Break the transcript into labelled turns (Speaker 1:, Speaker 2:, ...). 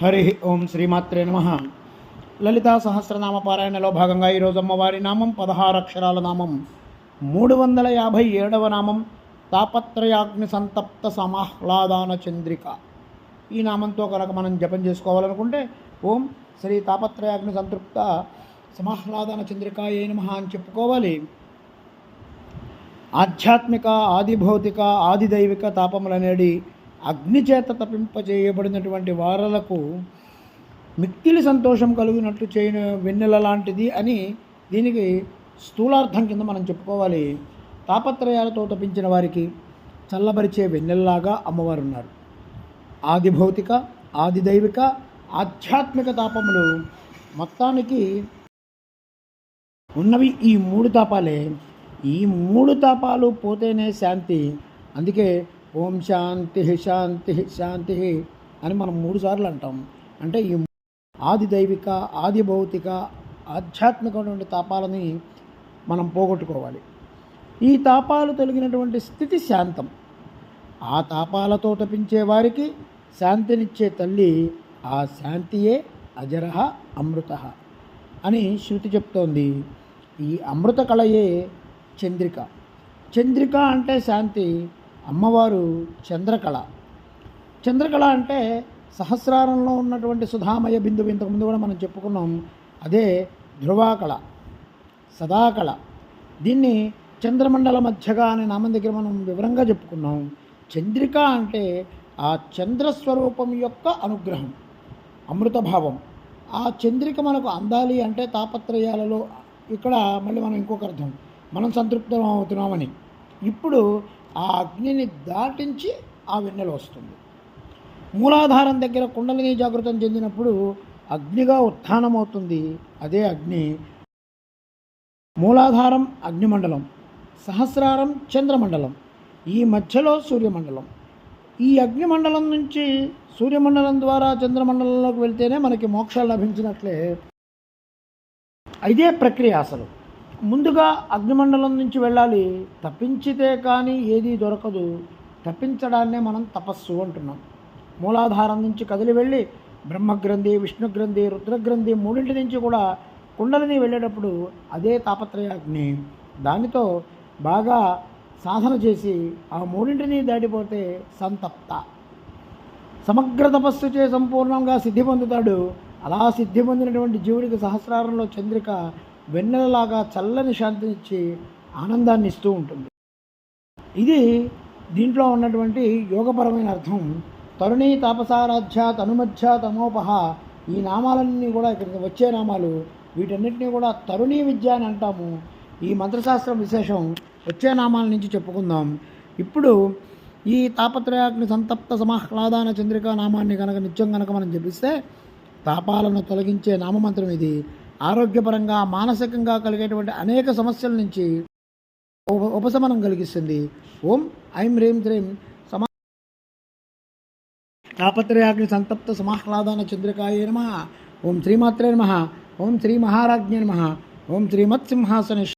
Speaker 1: హరి ఓం శ్రీమాత్రే నమ. లలితా సహస్రనామ పారాయణలో భాగంగా ఈరోజు అమ్మవారి నామం పదహారు అక్షరాల నామం మూడు వందల యాభై ఏడవ నామం తాపత్రయాగ్ని సంతప్త సమాహ్లాదాన చంద్రిక. ఈ నామంతో కనుక మనం జపం చేసుకోవాలనుకుంటే ఓం శ్రీ తాపత్రయాగ్ని సంతృప్త సమాహ్లాదాన చంద్రిక ఏ నమ అని చెప్పుకోవాలి. ఆధ్యాత్మిక ఆదిభౌతిక ఆదిదైవిక తాపములనేది అగ్ని చేత తప్పింపజేయబడినటువంటి వారలకు మిక్కిలి సంతోషం కలిగినట్లు చేయని వెన్నెల లాంటిది అని దీనికి స్థూలార్థం కింద మనం చెప్పుకోవాలి. తాపత్రయాలతో తప్పించిన వారికి చల్లబరిచే వెన్నెల్లాగా అమ్మవారు ఉన్నారు ఆది భౌతిక ఆది దైవిక ఆధ్యాత్మిక తాపములు మొత్తానికి ఉన్నవి ఈ మూడు తాపాలే. ఈ మూడు తాపాలు పోతేనే శాంతి. అందుకే ఓం శాంతి శాంతి శాంతి అని మనం మూడుసార్లు అంటాం. అంటే ఈ ఆది దైవిక ఆది భౌతిక ఆధ్యాత్మికమైనటువంటి తాపాలని మనం పోగొట్టుకోవాలి. ఈ తాపాలు తొలగినటువంటి స్థితి శాంతం. ఆ తాపాలతో తప్పించే వారికి శాంతినిచ్చే తల్లి ఆ శాంతియే అజరహ అమృత అని శృతి చెప్తోంది. ఈ అమృత కళయే చంద్రిక. చంద్రిక అంటే శాంతి. అమ్మవారు చంద్రకళ. చంద్రకళ అంటే సహస్రారంలో ఉన్నటువంటి సుధామయ బిందువు. ఇంతకుముందు కూడా మనం చెప్పుకున్నాం అదే ధ్రువాకళ సదాకళ. దీన్ని చంద్రమండల మధ్యగా అనే నామం దగ్గర మనం వివరంగా చెప్పుకున్నాం. చంద్రిక అంటే ఆ చంద్రస్వరూపం యొక్క అనుగ్రహం అమృతభావం. ఆ చంద్రిక మనకు అందాలి అంటే తాపత్రయాలలో ఇక్కడ మళ్ళీ మనం ఇంకొక అర్థం మనం సంతృప్తం అవుతున్నామని ఇప్పుడు ఆ అగ్నిని దాటించి ఆ వెన్నెల వస్తుంది. మూలాధారం దగ్గర కుండలిని జాగృతం చెందినప్పుడు అగ్నిగా ఉత్థానమవుతుంది. అదే అగ్ని మూలాధారం అగ్నిమండలం సహస్రారం చంద్రమండలం ఈ మధ్యలో సూర్యమండలం. ఈ అగ్నిమండలం నుంచి సూర్యమండలం ద్వారా చంద్రమండలంలోకి వెళ్తేనే మనకి మోక్షాలు లభించినట్లే. ఇదే ప్రక్రియ అసలు. ముందుగా అగ్నిమండలం నుంచి వెళ్ళాలి. తప్పించితే కానీ ఏదీ దొరకదు. తప్పించడాన్నే మనం తపస్సు అంటున్నాం. మూలాధారం నుంచి కదిలి వెళ్ళి బ్రహ్మగ్రంథి విష్ణుగ్రంథి రుద్రగ్రంథి మూడింటి నుంచి కూడా కుండలిని వెళ్ళేటప్పుడు అదే తాపత్రయాగ్ని దానితో బాగా సాధన చేసి ఆ మూడింటిని దాటిపోతే సంతప్త. సమగ్ర తపస్సు చే సంపూర్ణంగా సిద్ధి పొందుతాడు. అలా సిద్ధి పొందినటువంటి జీవుడికి సహస్రారంలో చంద్రిక వెన్నెలలాగా చల్లని శాంతినిచ్చి ఆనందాన్ని ఇస్తూ ఉంటుంది. ఇది దీంట్లో ఉన్నటువంటి యోగపరమైన అర్థం. తరుణి తాపసారాధ్య తనుమధ్య తమోపహ ఈ నామాలన్నీ కూడా ఇక్కడికి వచ్చే నామాలు. వీటన్నిటినీ కూడా తరుణీ విద్య అని అంటాము. ఈ మంత్రశాస్త్రం విశేషం వచ్చే నామాల నుంచి చెప్పుకుందాం. ఇప్పుడు ఈ తాపత్రయాగ్ని సంతప్త సమాహ్లాదాన చంద్రికా నామాన్ని కనుక నిత్యం కనుక మనం జపిస్తే తాపాలను తొలగించే నామమంత్రం ఇది. ఆరోగ్యపరంగా మానసికంగా కలిగేటువంటి అనేక సమస్యల నుంచి ఉపశమనం కలిగిస్తుంది. ఓం ఐం హ్రీం త్రీం సమా తాపత్రయాగ్ని సంతప్త సమాహ్లాదాన చంద్రికాయ నమ. ఓం శ్రీమాత్రే నమ. ఓం శ్రీ మహారాజ్ఞ నమ. ఓం శ్రీమత్సింహాసన